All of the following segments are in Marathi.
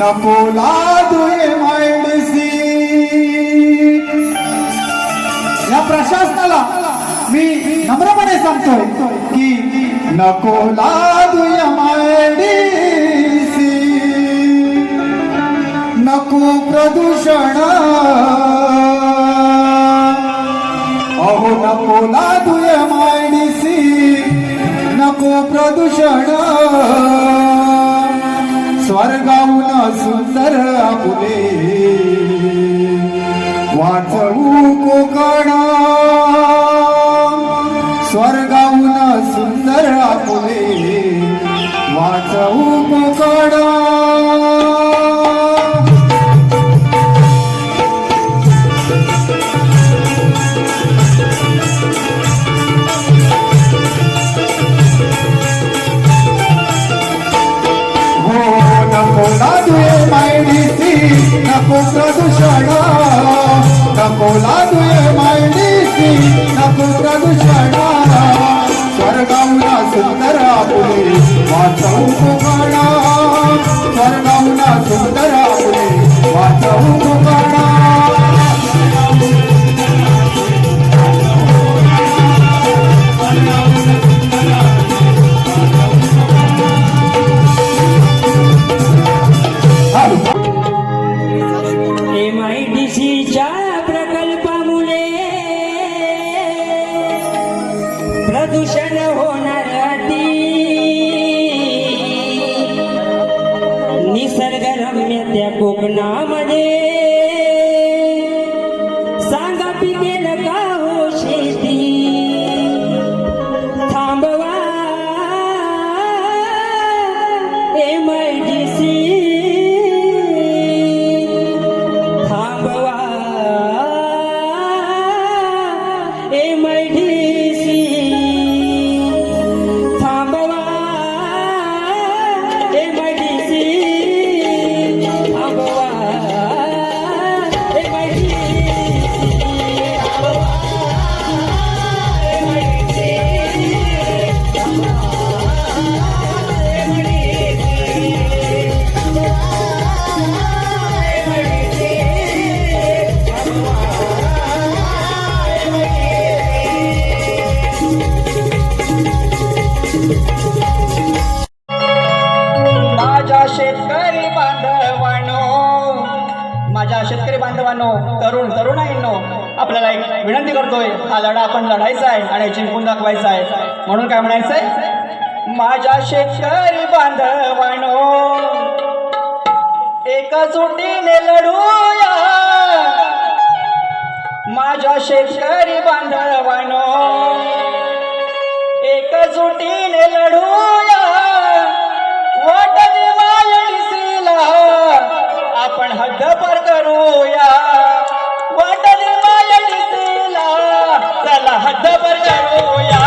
नको लादूये मायडसी या प्रशासनाला मी नम्रपणे सांगतो की नको लादूया मायडीसी नको प्रदूषण. अहो नको लादूया मायडीसी नको प्रदूषण. स्वर्गाहून सुंदर आपुले. वाचवू कोकणा नको प्रदूषण नको लादूये मायडीसी नको प्रदूषण स्वर्गावला सुंदर आपली वाचवू प्रदूषण होणार बांधवांनो तरुण तरुणाईंनो आपल्याला एक विनंती करतोय हा लढा आपण लढायचा आहे आणि जिंकून दाखवायचा आहे. म्हणून काय म्हणायचंय? माझ्या शेतकरी बांधवानो एका एकजुटीने लढूया. माझ्या शेतकरी बांधवानो एका एकजुटीने लढूया. वाटणे मायडीसीला आपण हद्द पार करूया. पार करूया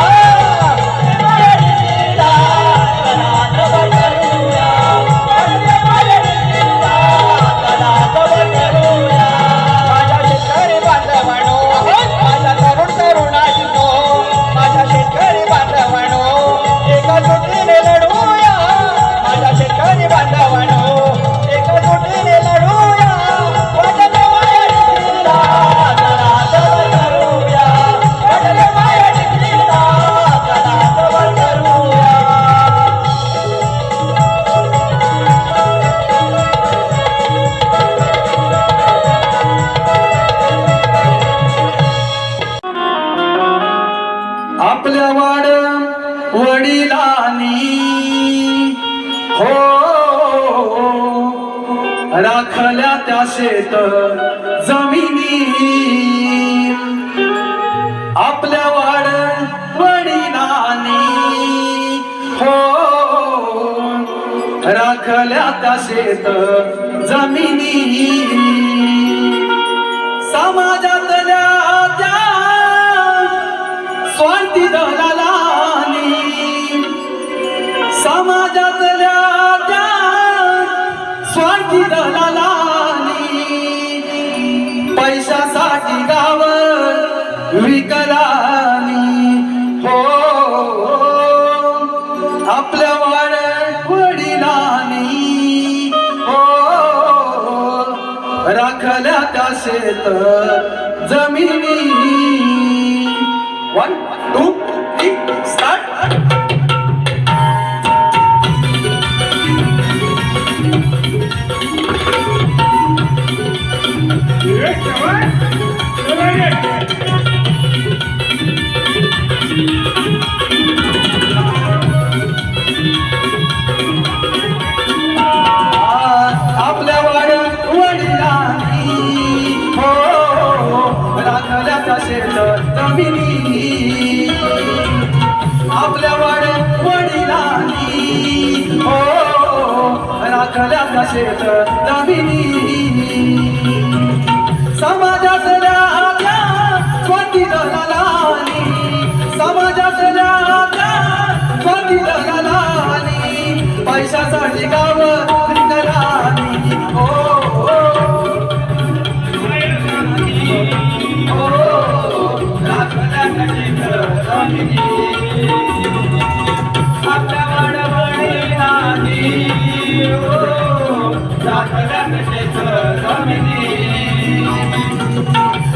शेत जमिनी आपल्या वाड वडिलांनी. हो राखल्या त्या शेत जमिनी समाजातल्या त्या स्वार्थी दलालानी. समाजातल्या त्या स्वार्थी दलाला राखल्या त्या शेत जमिनी one two three start Yeah. शेवट दामिनी. समाजातल्या आल्या स्वाती दलाली समाजातल्या आल्या स्वाती दलाली पैशासाठी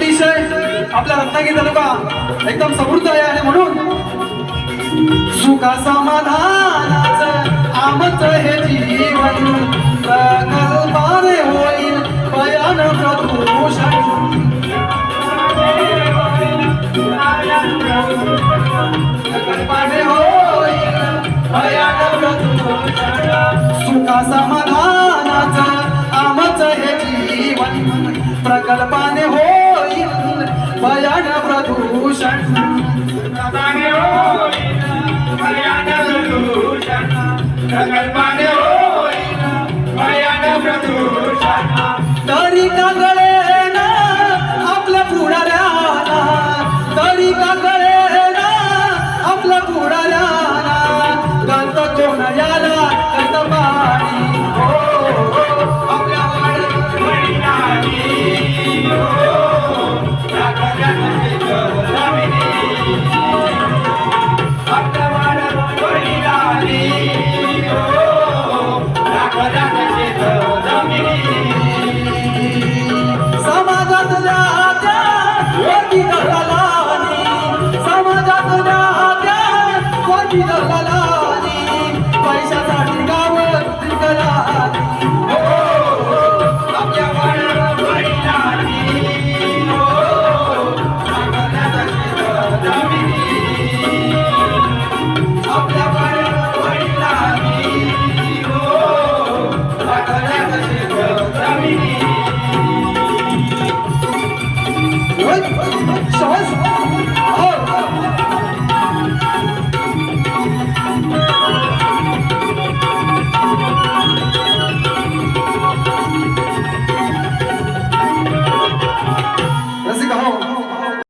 अतिशय आपल्या रत्नागिरी तालुका एकदम समृद्ध आहे आणि म्हणून सुखा समाधानाच आमच हे जीवन प्रकल्पाने होईल भयान प्रदूषण. प्रकल्पाने होईल भयान प्रदूषण. सुखा समाधानाच आमच हे जीवन प्रकल्पाने Thank you.